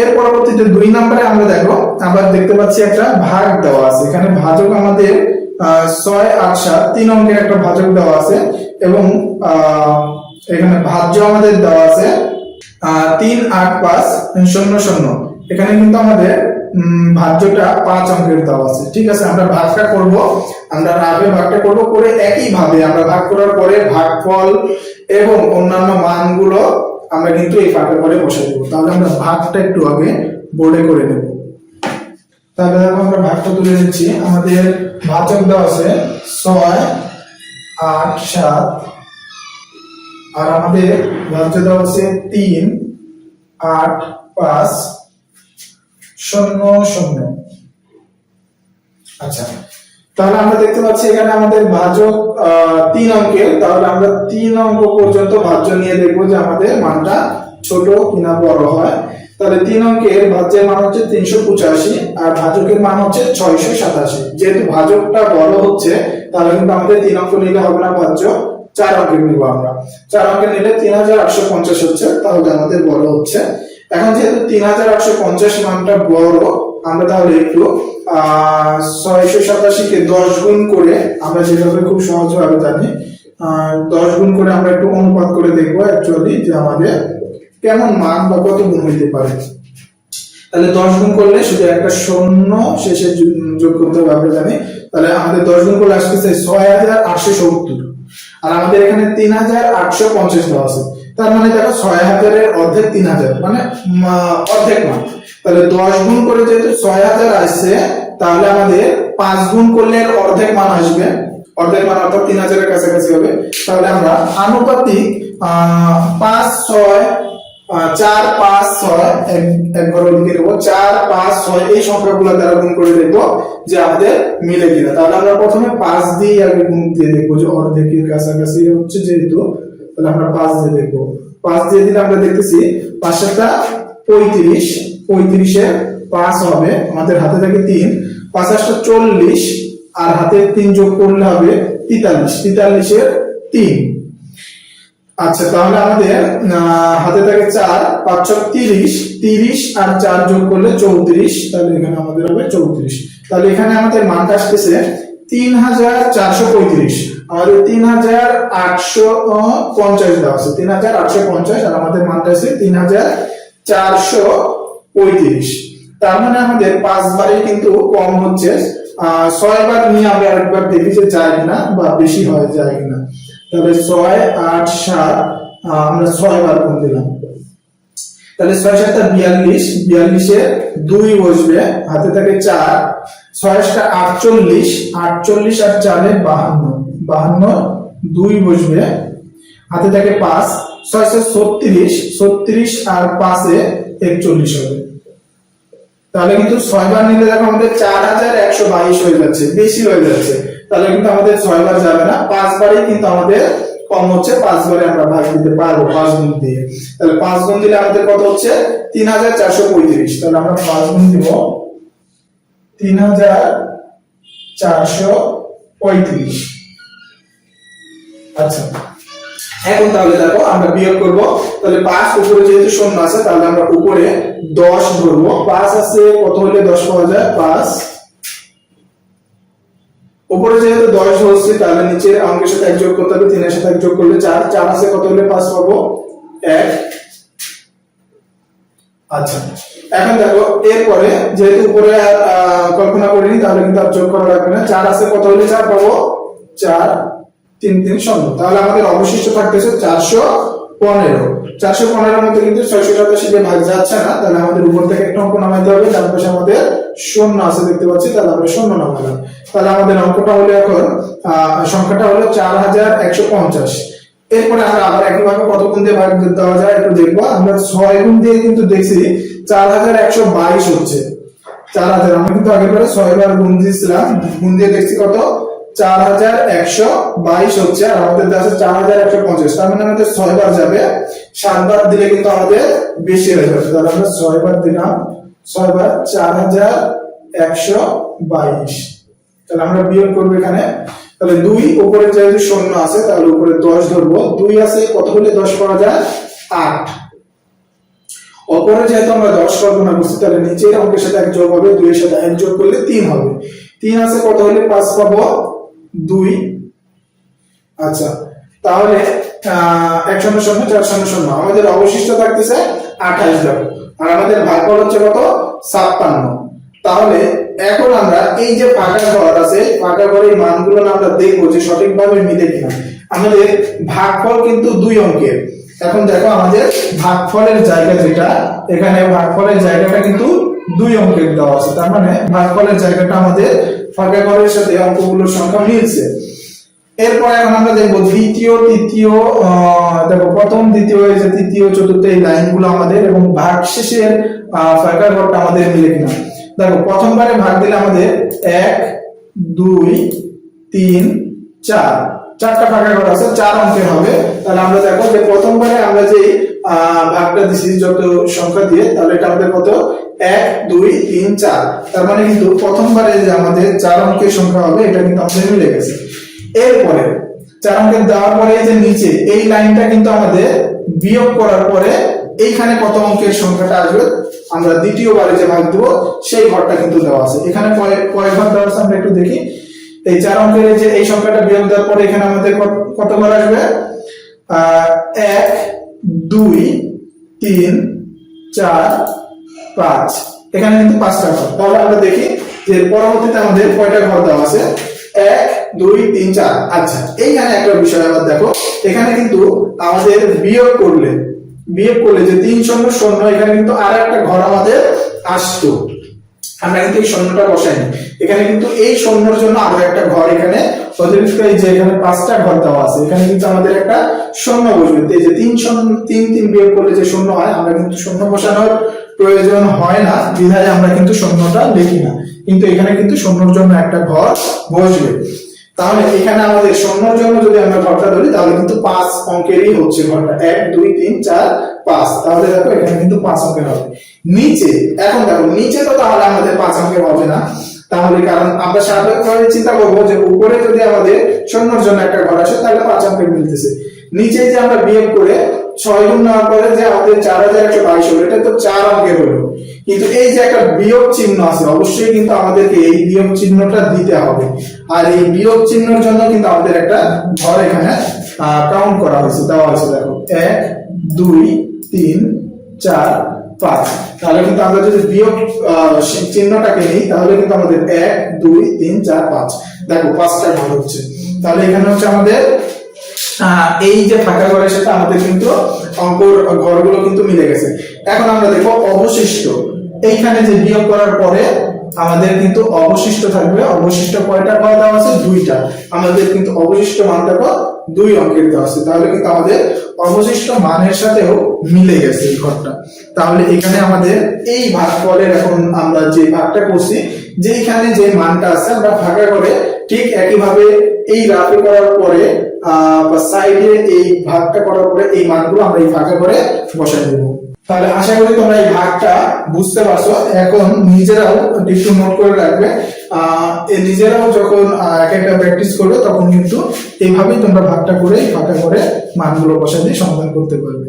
এর পরবর্তীতে দুই নম্বরে আমরা দেখো আবার দেখতে পাচ্ছি একটা ভাগ দেওয়া আছে। এখানে ভাজক আমাদের ছয়, আট, সাত, তিন অঙ্কের একটা ভাজক দেওয়া আছে এবং এখানে ভাজ্য আমাদের দেওয়া আছে তিন, আট, পাঁচ, শূন্য শূন্য। এখানে কিন্তু আমাদের ভাজ্যটা পাঁচ অঙ্কের দেওয়া আছে। ঠিক আছে, আমরা ভাগটা করব, আমরা রাবে ভাগটা করব, করে একই ভাবে আমরা ভাগ করার পরে ভাগফল এবং অন্যান্য মানগুলো আমরা কিন্তু এই ফাঁকের পরে বসে দেবো। তাহলে আমরা ভাগটা একটু আগে বোর্ডে করে নেব। তাহলে আমরা ভাগটা তুলে নিচ্ছি। আমাদের ভাজক দেওয়া আছে ছয়, আট, সাত। আর আমাদের ভাজ্য দেওয়া আছে তিন, আট, পাঁচ, শূন্য শূন্য। আচ্ছা। তাহলে আমরা দেখতে পাচ্ছি এখানে আমাদের ভাজক তিন অঙ্কের। তাহলে আমরা তিন অঙ্ক পর্যন্ত ভাজ্য নিয়ে দেখব যে আমাদের মানটা ছোট কিনা বড় হয়। তাহলে তিন অঙ্কের ভাজ্যের মান হচ্ছে তিনশো পঁচাশি আর ভাজকের মান হচ্ছে ছয়শো সাতাশি। যেহেতু ভাজকটা বড় হচ্ছে, তাহলে কিন্তু আমাদের তিন অঙ্ক নিলে হবে না ভাজ্য, চার অঙ্কের নিবো আমরা। চার অঙ্কের নিলে তিন হাজার আটশো পঞ্চাশ হচ্ছে, তাহলে আমাদের বড় হচ্ছে। এখন যেহেতু তিন হাজার আটশো পঞ্চাশ মানটা বড় আমরা তাহলে একটু ছয়শো সাতাশিকে দশ গুণ করে আমরা যেভাবে খুব সহজভাবে জানি। দশ গুণ করে আমরা একটু অনুপাত করে দেখব অ্যাকচুয়ালি যে আমাদের কেমন মান বা কত গুণ হইতে পারে। তাহলে দশ গুণ করলে শুধু একটা শূন্য শেষে যোগ করতে হবে আমরা জানি। তাহলে আমাদের দশ গুণ করলে আসতেছে ছয় হাজার আটশো সত্তর। আর আমাদের এখানে তিন হাজার আটশো পঞ্চাশ দেওয়া আছে। তার মানে দেখো ছয় হাজারের অর্ধেক তিন হাজার মানে অর্ধেক মান। তাহলে দশ গুণ করে যেহেতু ছয় হাজার আসছে, তাহলে আমাদের পাঁচ গুণ করলে অর্ধেক মান আসবে। অর্ধেক মান অর্থাৎ তিন হাজারের কাছাকাছি হবে। তাহলে আমরা আনুপাতিক পাঁচ ছয় চার পাঁচ ছয়, এক এক লিখে দেবো, চার পাঁচ ছয়, এই সংখ্যাগুলো দ্বারা গুণ করে দেখব যে আমাদের মিলে কিনা। তাহলে আমরা প্রথমে পাঁচ দিয়ে আগে গুণ দিয়ে দেখব যে অর্ধেকের কাছাকাছি হচ্ছে যেহেতু, তাহলে আমরা পাঁচ দিয়ে দেখব। পাঁচ দিয়ে দিলে আমরা দেখতেছি পাঁচটা পঁয়ত্রিশ পঁয়ত্রিশে পাঁচ হবে, আমাদের হাতে থাকে তিন। পাঁচ চল্লিশ, আর হাতে তিন যোগ করলে হবে তেতাল্লিশ, তেতাল্লিশের তিন। আচ্ছা তাহলে আমাদের হাতে থাকে চার, পাঁচ তিরিশ তিরিশ আর চার যোগ করলে চৌত্রিশ, তাহলে এখানে আমাদের হবে চৌত্রিশ। তাহলে এখানে আমাদের মানটা আসতেছে তিন হাজার চারশো পঁয়ত্রিশ। আমাদের তিন হাজার আটশো পঞ্চাশ দেওয়া আছে, তিন হাজার আটশো পঞ্চাশ, আর আমাদের মানটা আছে তিন হাজার চারশো পঁয়ত্রিশ। তার মানে আমাদের পাঁচবারই কিন্তু কম হচ্ছে। ছয় বার নিয়ে আমরা আরেকবার দেখি যে যায় কিনা বা বেশি হয়, যায় কিনা। তাহলে ছয়, আট, সাত আমরা ছয় বার দিলাম। তাহলে ছয়, সাতটা বিয়াল্লিশ। বিয়াল্লিশে দুই বসবে, হাতে থাকে চার। ছয়, সাতটা আটচল্লিশ। আটচল্লিশ আর চারে বাহান্ন। বাহান্ন, দুই বসবে, হাতে থাকে পাঁচ। ছয় ছয় ছত্রিশ। ছত্রিশ আর পাঁচে একচল্লিশ হবে। তাহলে কিন্তু ছয় বার নিলে দেখো আমাদের চার হাজার একশো বাইশ হয়ে যাচ্ছে, বেশি হয়ে যাচ্ছে। তাহলে কিন্তু আমাদের ছয় বার যাবে না, পাঁচবারই কিন্তু আমাদের কম হচ্ছে, পাঁচবারে আমরা ভাগ দিতে পারব পাঁচ গুণ দিয়ে। তাহলে পাঁচ গুণ দিলে আমাদের কত হচ্ছে? তিন হাজার চারশো পঁয়ত্রিশ। তাহলে আমরা পাঁচ গুণ দিব তিন হাজার চারশো পঁয়ত্রিশ। আচ্ছা। এখন তাহলে দেখো, আমরা বিয়োগ করব। তাহলে পাঁচ উপরে যেহেতু শূন্য আছে, তাহলে আমরা উপরে দশ ধরবো। পাঁচ আছে, কত হলে দশ পাওয়া যায়? পাঁচ। উপরে যেহেতু দশ হচ্ছে তাহলে নিচের অঙ্কের সাথে এক যোগ করতে হবে, তিনের সাথে এক যোগ করলে চার। চার আছে, কত হলে পাঁচ পাবো? এক। আচ্ছা। এখন দেখো, এরপরে যেহেতু উপরে আর কল্পনা করিনি, তাহলে কিন্তু আর যোগ করা লাগবে না। চার আছে, কত হলে চার পাবো? চার। তিন তিন শূন্য। তাহলে আমাদের অবশিষ্ট থাকতেছে চারশো পনেরো। চারশো পনেরোর মধ্যে কিন্তু ছয়শো সাতাশি যে ভাগ যাচ্ছে না, তাহলে আমাদের উপর থেকে একটা অঙ্ক নামাইতে হবে। তার পাশে আমাদের শূন্য আছে, দেখতে পাচ্ছি, তাহলে আমরা শূন্য নামালাম। তাহলে আমাদের অঙ্কটা হলো এখন সংখ্যাটা হলো চার হাজার একশো পঞ্চাশ। এরপরে আমরা আবার একইভাবে কত গুণ দিয়ে ভাগ দেওয়া যায় একটু দেখব। আমরা ছয় গুণ দিয়ে কিন্তু দেখছি চার হাজার একশো বাইশ হচ্ছে। চার হাজার, আমরা কিন্তু আগের বারে ছয় বার গুণ দিয়েছিলাম। গুণ দিয়ে দেখছি কত? চার হাজার একশো বাইশ হচ্ছে, আর আমাদের আছে চার হাজার একশো পঞ্চাশ। তার মানে আমাদের ছয় বার যাবে। সাত বার দিলে কিন্তু আমাদের বেশি হয়ে যাবে। তাহলে আমরা ছয় বার দিলাম ছয় বার চার হাজার একশো বাইশ। তাহলে আমরা বিয়োগ করব এখানে। তাহলে দুই, উপরে যেহেতু শূন্য আছে, তাহলে উপরে দশ ধরবো। দুই আছে, কত হলে দশ পাওয়া যায়? আট। অপরে যেহেতু আমরা দশ কল্পনা করছি, তাহলে নিচের অঙ্কের সাথে এক যোগ হবে, দুইয়ের সাথে এক যোগ করলে তিন হবে। তিন আছে, কত হলে পাঁচ পাবো? দুই। আচ্ছা তাহলে এক শূন্য শূন্য, চার শূন্য শূন্য। আমাদের অবশিষ্ট থাকতেছে আঠাশ যাবে আর আমাদের ভাগফল হচ্ছে কত? ছাপ্পান্ন। তাহলে, এখন আমরা এই যে ফাঁকা ঘর আছে ফাঁকা ঘরের মানগুলো আমরা দেখব যে সঠিকভাবে মিলে কিনা। আমাদের ভাগফল কিন্তু দুই অঙ্কের। এখন দেখো আমাদের ভাগফলের জায়গা যেটা, এখানে ভাগফলের জায়গাটা কিন্তু দুই অঙ্কের দেওয়া আছে। তার মানে ভাগফলের জায়গাটা আমাদের ফাঁকা ঘরের সাথে অঙ্কগুলোর সংখ্যা মিলছে। এরপর এখন আমরা দেখব দ্বিতীয় তৃতীয় দেখো প্রথম দ্বিতীয় যে তৃতীয় চতুর্থ এই লাইনগুলো আমাদের এবং ভাগ শেষের ফাঁকা ঘরটা আমাদের মিলে কিনা। দেখো প্রথমবারে ভাগ দিলে আমাদের এক দুই তিন চার। চারটা ফাঁকা ঘর আছে চার অঙ্কের হবে। তাহলে আমরা দেখো যে প্রথমবারে আমরা যে আহ, ভাগটা দিছি যত সংখ্যা দিয়ে, তাহলে এটা আমাদের কত? এক, দুই, তিন, চার। তার মানে কিন্তু প্রথমবারে যে আমাদের চার অঙ্কের সংখ্যা হবে, এটা কিন্তু আমাদের মিলে গেছে। এরপরে, চার অঙ্কের দেওয়ার পরে যে নিচে, এই লাইনটা কিন্তু আমাদের বিয়োগ করার পরে এইখানে কত অঙ্কের সংখ্যাটা আসবে? আমরা দ্বিতীয়বারে যে ভাগ দেবো, সেই ঘরটা কিন্তু দেওয়া আছে। এখানে কয়- কয় ঘর দেওয়া আছে আমরা একটু দেখি। এই চার অঙ্কের যে, এই সংখ্যাটা বিয়োগ দেওয়ার পরে এখানে আমাদের কতবার কত আসবে এক দুই, তিন, চার, পাঁচ। এখানে কিন্তু পাঁচটা ঘর। তাহলে আমরা দেখি যে পরবর্তীতে আমাদের কয়টা ঘর দেওয়া আছে? এক, দুই, তিন, চার। আচ্ছা এইখানে একটা বিষয় আবার দেখো। এখানে কিন্তু আমাদের বিয়োগ করলে বিয়োগ করলে যে তিন শূন্য শূন্য, এখানে কিন্তু আর একটা ঘর আমাদের আসতো। আমরা কিন্তু এই শূন্যটা বসাইনি এখানে কিন্তু এই শূন্যর জন্য আরও একটা ঘর এখানে। যে এখানে পাঁচটা ঘর দেওয়া আছে, এখানে কিন্তু আমাদের একটা সৈন্য বসবে। এই যে তিন শূন্য তিন তিন বিয়োগ করলে যে শূন্য হয়, আমরা কিন্তু সৈন্য বসানোর প্রয়োজন হয় না। বিধায় আমরা কিন্তু সৈন্যটা দেখি না। কিন্তু এখানে কিন্তু শূন্যর জন্য একটা ঘর বসবে। তাহলে এখানে আমাদের শূন্যর জন্য যদি আমরা ঘরটা ধরি, তাহলে কিন্তু পাঁচ অঙ্কেরই হচ্ছে ঘরটা। এক, দুই, তিন, চার, পাঁচ। তাহলে দেখো, এখানে কিন্তু পাঁচ অঙ্কের হবে। নিচে, এখন দেখো, নিচে তো তাহলে আমাদের পাঁচ অঙ্কের হবে না। তাহলে কারণ আমরা স্বাভাবিকভাবে চিন্তা করব যে উপরে যদি আমাদের শূন্যর জন্য একটা ঘর আসে তাহলে পাঁচ অঙ্কের মিলতেছে। নিচে যে আমরা বিয়োগ করে ছয় গুণ নেওয়ার পরে যে আমাদের চার হাজার একশো বাইশ হলো, এটা তো চার অঙ্কের হলো। কিন্তু এই যে একটা বিয়োগ চিহ্ন আছে, অবশ্যই কিন্তু আমাদেরকে এই বিয়োগ চিহ্নটা দিতে হবে। আর এই বিয়োগ চিহ্নের জন্য কিন্তু আমাদের একটা ঘর এখানে কাউন্ট করা হয়েছে, দেওয়া হয়েছে, দেখো। এক, দুই, তিন, চার, পাঁচ। তাহলে কিন্তু আমরা যদি বিয়োগ চিহ্নটাকে নিই, তাহলে কিন্তু আমাদের এক, দুই, তিন, চার, পাঁচ। দেখো, পাঁচটা ঘর হচ্ছে। তাহলে এখানে হচ্ছে আমাদের এই যে ফাঁকা ঘরের সাথে আমাদের কিন্তু অঙ্কর ঘরগুলো কিন্তু মিলে গেছে। এখন আমরা দেখো অবশিষ্ট। এইখানে যে বিয়োগ করার পরে আমাদের কিন্তু অবশিষ্ট থাকবে। অবশিষ্ট কয়টা ঘর দেওয়া আছে? দুইটা। আমাদের কিন্তু অবশিষ্ট মানটা দেখো দুই অঙ্কের দেওয়া আছে। তাহলে কিন্তু আমাদের অবশিষ্ট মানের সাথেও মিলে গেছে এই ঘরটা। তাহলে এখানে আমাদের এই ভাগফলের এখন আমরা যে ভাগটা করছি, যে এখানে যে মানটা আছে, আমরা ভাগা করে ঠিক একইভাবে এই রাফে করার পরে বা সাইডে এই ভাগটা করার পরে এই মানগুলো আমরা এই ফাঁকা করে বসাই দেবো। তাহলে আশা করি তোমরা এই ভাগটা বুঝতে পারছ। এখন নিজেরাও একটু নোট করে রাখবে। নিজেরাও যখন এক একটা প্র্যাকটিস করবে, তখন কিন্তু এইভাবেই তোমরা ভাগটা করে ফাঁকা করে মানগুলো বসাই দিয়ে সমাধান করতে পারবে।